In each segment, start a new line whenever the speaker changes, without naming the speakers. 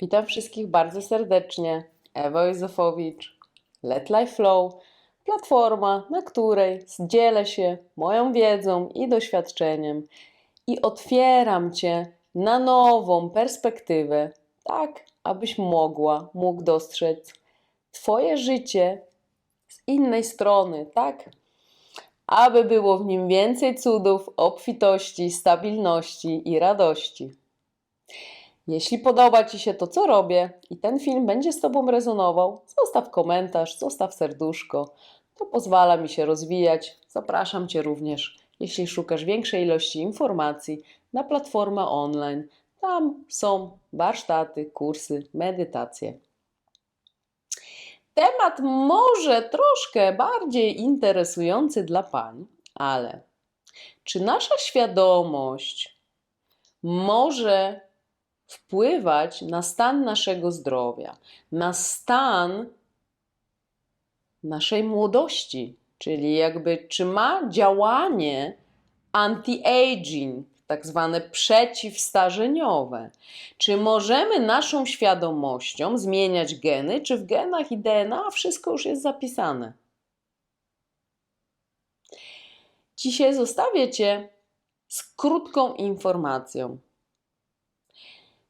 Witam wszystkich bardzo serdecznie. Ewa Józefowicz, Let Life Flow, platforma, na której dzielę się moją wiedzą i doświadczeniem i otwieram Cię na nową perspektywę, tak abyś mogła, mógł dostrzec Twoje życie z innej strony, tak? Aby było w nim więcej cudów, obfitości, stabilności i radości. Jeśli podoba Ci się to, co robię i ten film będzie z Tobą rezonował, zostaw komentarz, zostaw serduszko. To pozwala mi się rozwijać. Zapraszam Cię również, jeśli szukasz większej ilości informacji, na platformę online. Tam są warsztaty, kursy, medytacje. Temat może troszkę bardziej interesujący dla pań, ale czy nasza świadomość może wpływać na stan naszego zdrowia, na stan naszej młodości, czyli jakby czy ma działanie anti-aging, tak zwane przeciwstarzeniowe. Czy możemy naszą świadomością zmieniać geny, czy w genach i DNA wszystko już jest zapisane? Dzisiaj zostawię Cię z krótką informacją.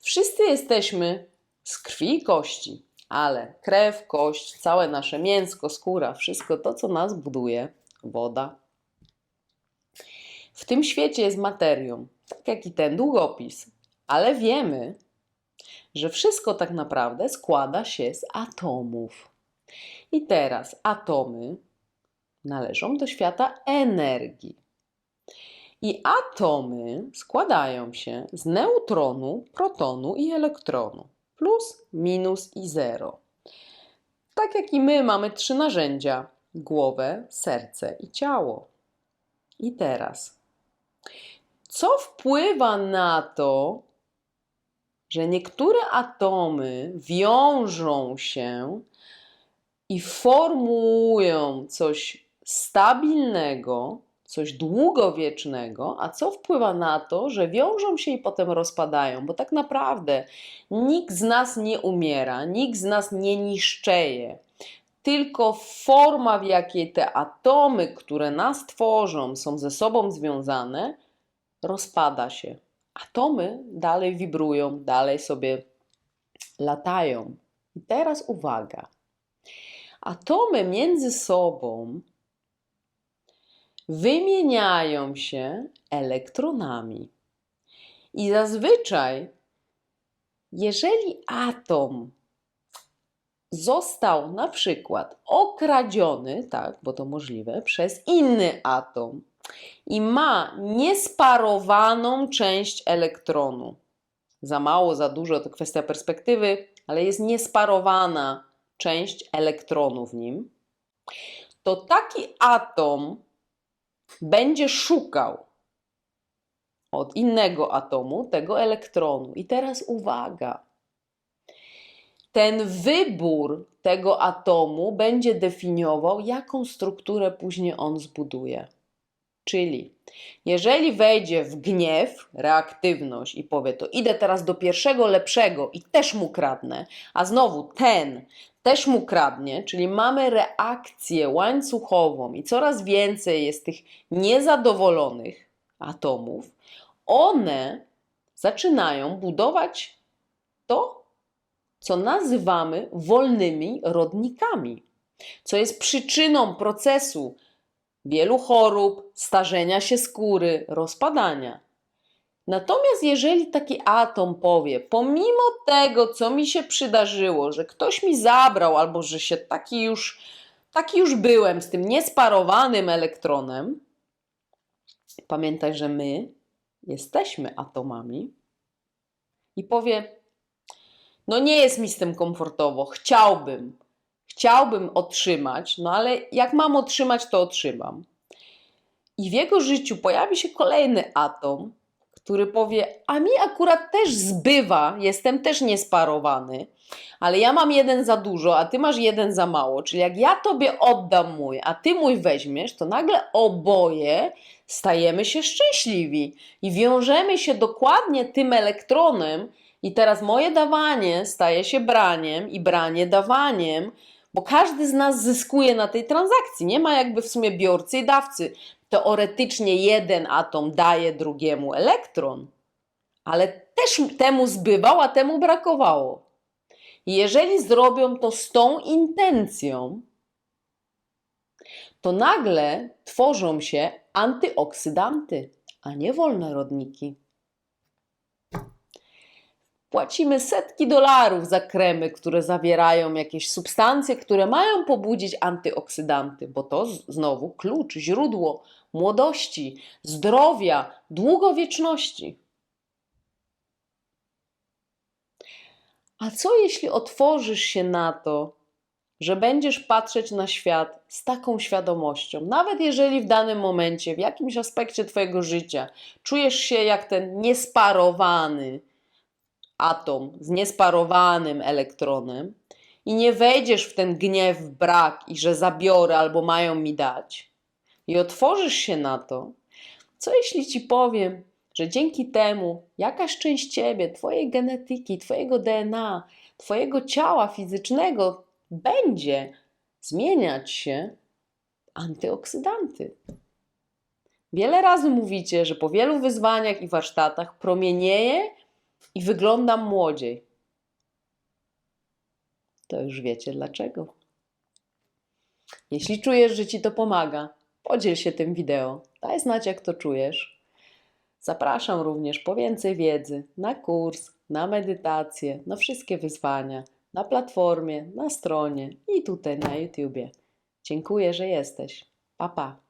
Wszyscy jesteśmy z krwi i kości, ale krew, kość, całe nasze mięsko, skóra, wszystko to, co nas buduje, woda, w tym świecie jest materią, tak jak i ten długopis, ale wiemy, że wszystko tak naprawdę składa się z atomów. I teraz atomy należą do świata energii. I atomy składają się z neutronu, protonu i elektronu. Plus, minus i zero. Tak jak i my mamy trzy narzędzia: głowę, serce i ciało. I teraz, co wpływa na to, że niektóre atomy wiążą się i formułują coś stabilnego, coś długowiecznego, a co wpływa na to, że wiążą się i potem rozpadają, bo tak naprawdę nikt z nas nie umiera, nikt z nas nie niszczeje. Tylko forma, w jakiej te atomy, które nas tworzą, są ze sobą związane, rozpada się. Atomy dalej wibrują, dalej sobie latają. I teraz uwaga. Atomy między sobą wymieniają się elektronami. I zazwyczaj, jeżeli atom został na przykład okradziony, tak, bo to możliwe, przez inny atom i ma niesparowaną część elektronu, za mało, za dużo to kwestia perspektywy, ale jest niesparowana część elektronu w nim, to taki atom będzie szukał od innego atomu tego elektronu. I teraz uwaga. Ten wybór tego atomu będzie definiował, jaką strukturę później on zbuduje. Czyli jeżeli wejdzie w gniew, reaktywność i powie to idę teraz do pierwszego lepszego i też mu kradnę, a znowu ten też mu kradnie, czyli mamy reakcję łańcuchową i coraz więcej jest tych niezadowolonych atomów, one zaczynają budować to, co nazywamy wolnymi rodnikami, co jest przyczyną procesu wielu chorób, starzenia się skóry, rozpadania. Natomiast jeżeli taki atom powie, pomimo tego, co mi się przydarzyło, że ktoś mi zabrał, albo że się taki już, taki już byłem z tym niesparowanym elektronem, pamiętaj, że my jesteśmy atomami, i powie, no nie jest mi z tym komfortowo, chciałbym, chciałbym otrzymać, no ale jak mam otrzymać, to otrzymam. I w jego życiu pojawi się kolejny atom, który powie: A mi akurat też zbywa, jestem też niesparowany, ale ja mam jeden za dużo, a ty masz jeden za mało. Czyli jak ja tobie oddam mój, a ty mój weźmiesz, to nagle oboje stajemy się szczęśliwi i wiążemy się dokładnie tym elektronem, I teraz moje dawanie staje się braniem i branie dawaniem, bo każdy z nas zyskuje na tej transakcji. Nie ma jakby w sumie biorcy i dawcy. Teoretycznie jeden atom daje drugiemu elektron, ale też temu zbywał, a temu brakowało. Jeżeli zrobią to z tą intencją, to nagle tworzą się antyoksydanty, a nie wolnorodniki. Płacimy setki dolarów za kremy, które zawierają jakieś substancje, które mają pobudzić antyoksydanty, bo to znowu klucz, źródło młodości, zdrowia, długowieczności. A co jeśli otworzysz się na to, że będziesz patrzeć na świat z taką świadomością, nawet jeżeli w danym momencie, w jakimś aspekcie Twojego życia czujesz się jak ten niesparowany atom z niesparowanym elektronem i nie wejdziesz w ten gniew, brak i że zabiorę albo mają mi dać, i otworzysz się na to, co jeśli Ci powiem, że dzięki temu jakaś część Ciebie, Twojej genetyki, Twojego DNA, Twojego ciała fizycznego będzie zmieniać się antyoksydanty. Wiele razy mówicie, że po wielu wyzwaniach i warsztatach promienieje i wyglądam młodziej. To już wiecie dlaczego. Jeśli czujesz, że Ci to pomaga, podziel się tym wideo. Daj znać, jak to czujesz. Zapraszam również po więcej wiedzy na kurs, na medytację, na wszystkie wyzwania, na platformie, na stronie i tutaj na YouTubie. Dziękuję, że jesteś. Pa, pa.